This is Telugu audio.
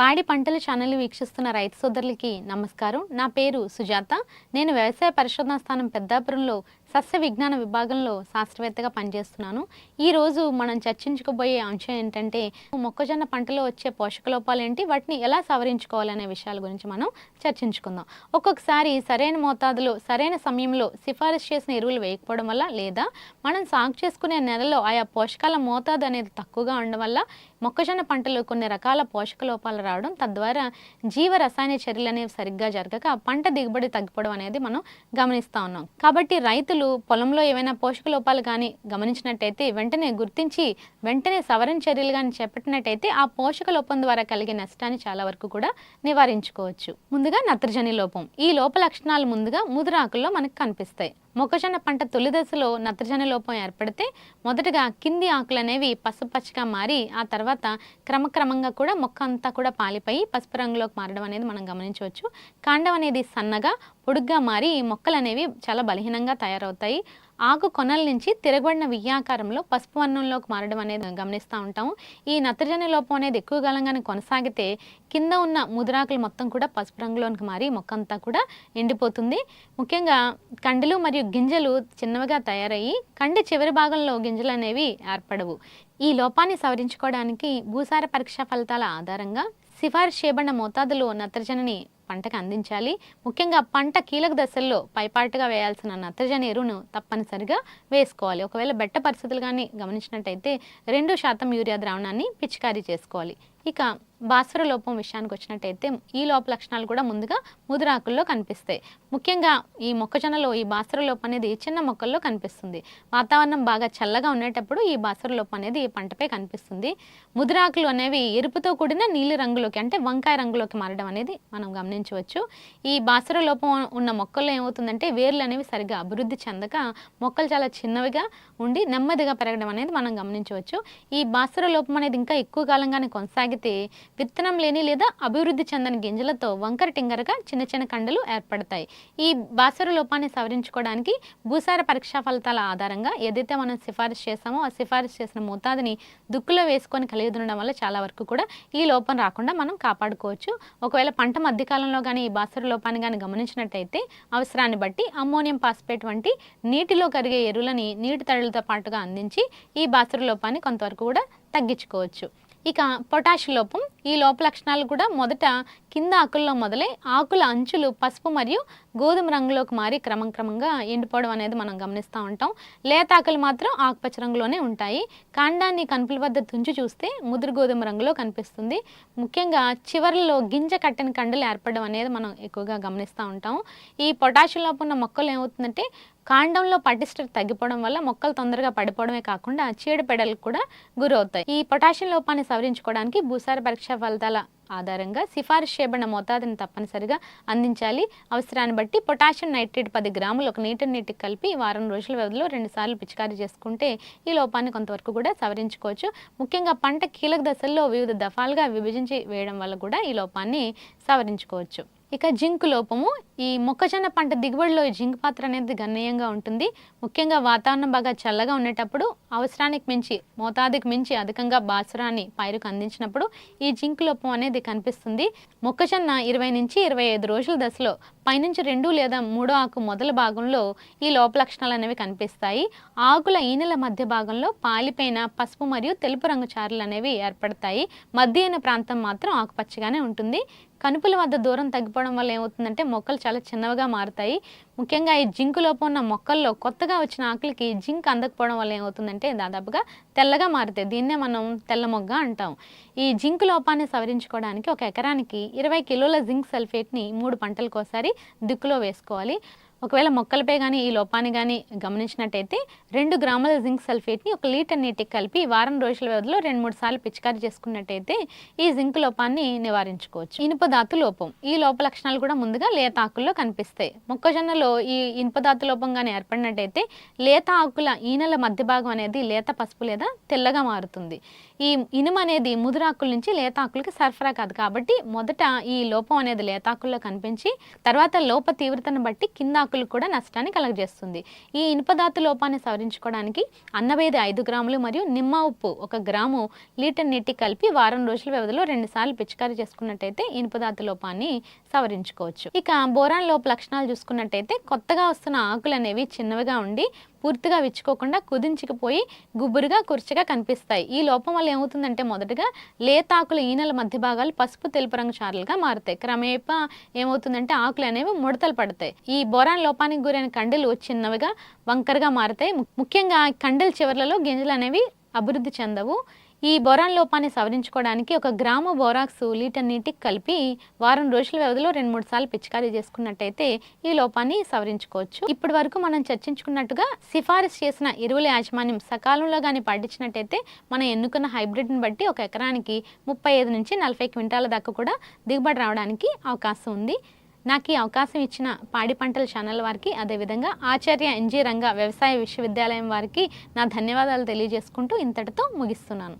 పాడి పంటల ఛానల్ వీక్షిస్తున్న రైతు సోదరులకి నమస్కారం. నా పేరు సుజాత. నేను వ్యవసాయ పరిశోధనా స్థానం పెద్దాపురంలో సస్య విజ్ఞాన విభాగంలో శాస్త్రవేత్తగా పనిచేస్తున్నాను. ఈరోజు మనం చర్చించుకోబోయే అంశం ఏంటంటే మొక్కజొన్న పంటలో వచ్చే పోషక లోపాలు ఏంటి వాటిని ఎలా సవరించుకోవాలనే విషయాల గురించి మనం చర్చించుకుందాం. ఒక్కొక్కసారి సరైన మోతాదులో సరైన సమయంలో సిఫారసు చేసిన ఎరువులు వేయకపోవడం వల్ల లేదా మనం సాగు చేసుకునే నెలలో ఆయా పోషకాల మోతాదు అనేది తక్కువగా ఉండడం వల్ల మొక్కజొన్న పంటలో కొన్ని రకాల పోషక లోపాలు రావడం తద్వారా జీవ రసాయన చర్యలు అనేవి సరిగ్గా జరగక పంట దిగుబడి తగ్గిపోవడం అనేది మనం గమనిస్తూ ఉన్నాం. కాబట్టి రైతులు పొలంలో ఏమైనా పోషక లోపాలు కానీ గమనించినట్టయితే వెంటనే గుర్తించి వెంటనే సవరణ చర్యలు కానీ చేపట్టినట్టయితే ఆ పోషక లోపం ద్వారా కలిగే నష్టాన్ని చాలా వరకు కూడా నివారించుకోవచ్చు. ముందుగా నత్రజని లోపం. ఈ లోప లక్షణాలు ముందుగా ముదురాకుల్లో మనకు కనిపిస్తాయి. మొక్కజొన్న పంట తొలి దశలో నత్రజని లోపం ఏర్పడితే మొదటగా కింది ఆకులు అనేవి పసుపచ్చగా మారి ఆ తర్వాత క్రమక్రమంగా కూడా మొక్క అంతా కూడా పాలిపోయి పసుపు రంగులోకి మారడం అనేది మనం గమనించవచ్చు. కాండం అనేది సన్నగా పొడుగ్గా మారి మొక్కలు అనేవి చాలా బలహీనంగా తయారవుతాయి. ఆకు కొనల నుంచి తిరగబడిన వియ్యాకారంలో పసుపు వర్ణంలోకి మారడం అనేది గమనిస్తూ ఉంటాము. ఈ నత్రజని లోపం అనేది ఎక్కువ కాలంగానే కొనసాగితే కింద ఉన్న ముదిరాకులు మొత్తం కూడా పసుపు రంగులోనికి మారి మొక్క అంతా కూడా ఎండిపోతుంది. ముఖ్యంగా కండలు మరియు గింజలు చిన్నవిగా తయారయ్యి కండి చివరి భాగంలో గింజలు అనేవి ఏర్పడవు. ఈ లోపాన్ని సవరించుకోవడానికి భూసార పరీక్ష ఫలితాల ఆధారంగా సిఫార్సు చేయబడిన మోతాదులో నత్రజనిని పంటకు అందించాలి. ముఖ్యంగా పంట కీలక దశల్లో పైపాటుగా వేయాల్సిన నత్రజని ఎరువును తప్పనిసరిగా వేసుకోవాలి. ఒకవేళ బెట్ట పరిస్థితులు కానీ గమనించినట్టయితే రెండు శాతం యూరియా ద్రావణాన్ని పిచికారీ చేసుకోవాలి. ఇక భాస్వర లోపం విషయానికి వచ్చినట్టయితే ఈ లోప లక్షణాలు కూడా ముందుగా ముదురాకుల్లో కనిపిస్తాయి. ముఖ్యంగా ఈ మొక్కజొన్నలో ఈ భాస్వర లోపం అనేది చిన్న మొక్కల్లో కనిపిస్తుంది. వాతావరణం బాగా చల్లగా ఉండేటప్పుడు ఈ భాస్వర లోపం అనేది పంటపై కనిపిస్తుంది. ముదురాకులు అనేవి ఎరుపుతో కూడిన నీలి రంగులోకి అంటే వంకాయ రంగులోకి మారడం అనేది మనం గమనించవచ్చు. ఈ భాస్వర లోపం ఉన్న మొక్కల్లో ఏమవుతుందంటే వేర్లు అనేవి సరిగ్గా అభివృద్ధి చెందక మొక్కలు చాలా చిన్నవిగా ఉండి నెమ్మదిగా పెరగడం అనేది మనం గమనించవచ్చు. ఈ భాస్వర లోపం అనేది ఇంకా ఎక్కువ కాలంగానే సాగితే విత్తనం లేని లేదా అభివృద్ధి చెందని గింజలతో వంకర టింగరగా చిన్న చిన్న కండలు ఏర్పడతాయి. ఈ భాస్వర లోపాన్ని సవరించుకోవడానికి భూసార పరీక్షా ఫలితాల ఆధారంగా ఏదైతే మనం సిఫారసు చేసామో ఆ సిఫారసు చేసిన మోతాదుని దుక్కులో వేసుకొని కలిగి ఉండడం వల్ల చాలా వరకు కూడా ఈ లోపం రాకుండా మనం కాపాడుకోవచ్చు. ఒకవేళ పంట మధ్యకాలంలో కానీ ఈ బాసర లోపాన్ని కానీ గమనించినట్టయితే అవసరాన్ని బట్టి అమ్మోనియం పాస్పేట్ వంటి నీటిలో కరిగే ఎరువులని నీటి తడులతో పాటుగా అందించి ఈ భాస్వర లోపాన్ని కొంతవరకు కూడా తగ్గించుకోవచ్చు. ఇక పొటాష్ లోపం ఈ లోప లక్షణాలు కూడా మొదట కింద ఆకుల్లో మొదలై ఆకుల అంచులు పసుపు మరియు గోధుమ రంగులోకి మారి క్రమం క్రమంగా ఎండిపోవడం అనేది మనం గమనిస్తూ ఉంటాం. లేత ఆకులు మాత్రం ఆకుపచ్చ రంగులోనే ఉంటాయి. కాండాన్ని కనుపుల వద్ద తుంచి చూస్తే ముదురు గోధుమ రంగులో కనిపిస్తుంది. ముఖ్యంగా చివరిలో గింజ కట్టని కండలు ఏర్పడడం అనేది మనం ఎక్కువగా గమనిస్తూ ఉంటాం. ఈ పొటాషియం లోపం ఉన్న మొక్కలు ఏమవుతుందంటే కాండంలో పటిష్టత తగ్గిపోవడం వల్ల మొక్కలు తొందరగా పడిపోవడమే కాకుండా చీడపెడలకు కూడా గురవుతాయి. ఈ పొటాషియం లోపాన్ని సవరించుకోవడానికి భూసార పరీక్ష ఫలితాల ఆధారంగా సిఫారసు చేయబడిన మోతాదుని తప్పనిసరిగా అందించాలి. అవసరాన్ని బట్టి పొటాషియం నైట్రేట్ పది గ్రాములు ఒక నీటి నీటికి కలిపి వారం రోజుల వ్యవధిలో రెండుసార్లు పిచికారీ చేసుకుంటే ఈ లోపాన్ని కొంతవరకు కూడా సవరించుకోవచ్చు. ముఖ్యంగా పంట కీలక దశల్లో వివిధ దఫాలుగా విభజించి వేయడం వల్ల కూడా ఈ లోపాన్ని సవరించుకోవచ్చు. ఇక జింక్ లోపము ఈ మొక్కజొన్న పంట దిగుబడిలో ఈ జింక్ పాత్ర అనేది గణనీయంగా ఉంటుంది. ముఖ్యంగా వాతావరణం బాగా చల్లగా ఉండేటప్పుడు అవసరానికి మించి మోతాదుకి మించి అధికంగా బాసురాన్ని పైరుకు అందించినప్పుడు ఈ జింక్ లోపం అనేది కనిపిస్తుంది. మొక్కజొన్న ఇరవై నుంచి ఇరవై ఐదు రోజుల దశలో పైనుంచి రెండు లేదా మూడో ఆకు మొదల భాగంలో ఈ లోప లక్షణాలు అనేవి కనిపిస్తాయి. ఆకుల ఈనెల మధ్య భాగంలో పాలిపోయిన పసుపు మరియు తెలుపు రంగు చారలు అనేవి ఏర్పడతాయి. మధ్య అయిన ప్రాంతం మాత్రం ఆకుపచ్చగానే ఉంటుంది. కనుపుల వద్ద దూరం తగ్గిపోవడం వల్ల ఏమవుతుందంటే మొక్కలు చాలా చిన్నవిగా మారుతాయి. ముఖ్యంగా ఈ జింకు లోపం ఉన్న మొక్కల్లో కొత్తగా వచ్చిన ఆకులకి జింక్ అందకపోవడం వల్ల ఏమవుతుందంటే దాదాపుగా తెల్లగా మారుతాయి. దీన్నే మనం తెల్ల మొగ్గ అంటాం. ఈ జింక్ లోపాన్ని సవరించుకోవడానికి ఒక ఎకరానికి ఇరవై కిలోల జింక్ సల్ఫేట్ని మూడు పంటలకోసారి దిక్కులో వేసుకోవాలి. ఒకవేళ మొక్కలపై కానీ ఈ లోపాన్ని కానీ గమనించినట్టయితే రెండు గ్రాముల జింక్ సల్ఫేట్ని ఒక లీటర్ నీటికి కలిపి వారం రోజుల వ్యవధిలో రెండు మూడు సార్లు పిచికారీ చేసుకున్నట్టయితే ఈ జింక్ లోపాన్ని నివారించుకోవచ్చు. ఇనుపధాతు లోపం. ఈ లోప లక్షణాలు కూడా ముందుగా లేత ఆకుల్లో కనిపిస్తాయి. మొక్కజొన్నలో ఈ ఇనుపధాతు లోపం కానీ ఏర్పడినట్టయితే లేత ఆకుల ఈనెల మధ్య భాగం అనేది లేత పసుపు లేదా తెల్లగా మారుతుంది. ఈ ఇనుము అనేది ముదురాకుల నుంచి లేతాకులకి సరఫరా కాదు కాబట్టి మొదట ఈ లోపం అనేది లేతాకుల్లో కనిపించి తర్వాత లోప తీవ్రతను బట్టి కింద ఆకులు కూడా నష్టాన్ని కలగజేస్తుంది. ఈ ఇనుపధాతు లోపాన్ని సవరించుకోవడానికి అన్నవేది ఐదు గ్రాములు మరియు నిమ్మ ఉప్పు ఒక గ్రాము లీటర్ నీటి కలిపి వారం రోజుల వ్యవధిలో రెండుసార్లు పిచికారీ చేసుకున్నట్టయితే ఇనుపధాతు లోపాన్ని సవరించుకోవచ్చు. ఇక బోరాన్ లోప లక్షణాలు చూసుకున్నట్టయితే కొత్తగా వస్తున్న ఆకులు అనేవి చిన్నవిగా ఉండి పూర్తిగా విచ్చుకోకుండా కుదించుకుపోయి గుబురుగా కుర్చగా కనిపిస్తాయి. ఈ లోపం వల్ల ఏమవుతుందంటే మొదటగా లేతాకుల ఈనెల మధ్య భాగాలు పసుపు తెలుపు రంగు చారలుగా మారుతాయి. క్రమేపా ఏమవుతుందంటే ఆకులు అనేవి ముడతలు పడతాయి. ఈ బోరాన్ లోపానికి గురైన కండలు చిన్నవిగా వంకరగా మారుతాయి. ముఖ్యంగా కండల చివర్లలో గింజలు అనేవి అభివృద్ధి చెందవు. ఈ బొరాన్ లోపాన్ని సవరించుకోవడానికి ఒక గ్రాము బోరాక్స్ లీటర్ నీటికి కలిపి వారం రోజుల వ్యవధిలో రెండు మూడు సార్లు పిచికారీ చేసుకున్నట్టయితే ఈ లోపాన్ని సవరించుకోవచ్చు. ఇప్పటి వరకు మనం చర్చించుకున్నట్టుగా సిఫారసు చేసిన ఎరువుల యాజమాన్యం సకాలంలో కానీ పాటించినట్టయితే మనం ఎన్నుకున్న హైబ్రిడ్ని బట్టి ఒక ఎకరానికి ముప్పై ఐదు నుంచి నలభై క్వింటాల దాకా కూడా దిగుబడి రావడానికి అవకాశం ఉంది. నాకు ఈ అవకాశం ఇచ్చిన పాడి పంటల ఛానల్ వారికి అదేవిధంగా ఆచార్య ఎన్జీ రంగ వ్యవసాయ విశ్వవిద్యాలయం వారికి నా ధన్యవాదాలు తెలియజేసుకుంటూ ఇంతటితో ముగిస్తున్నాను.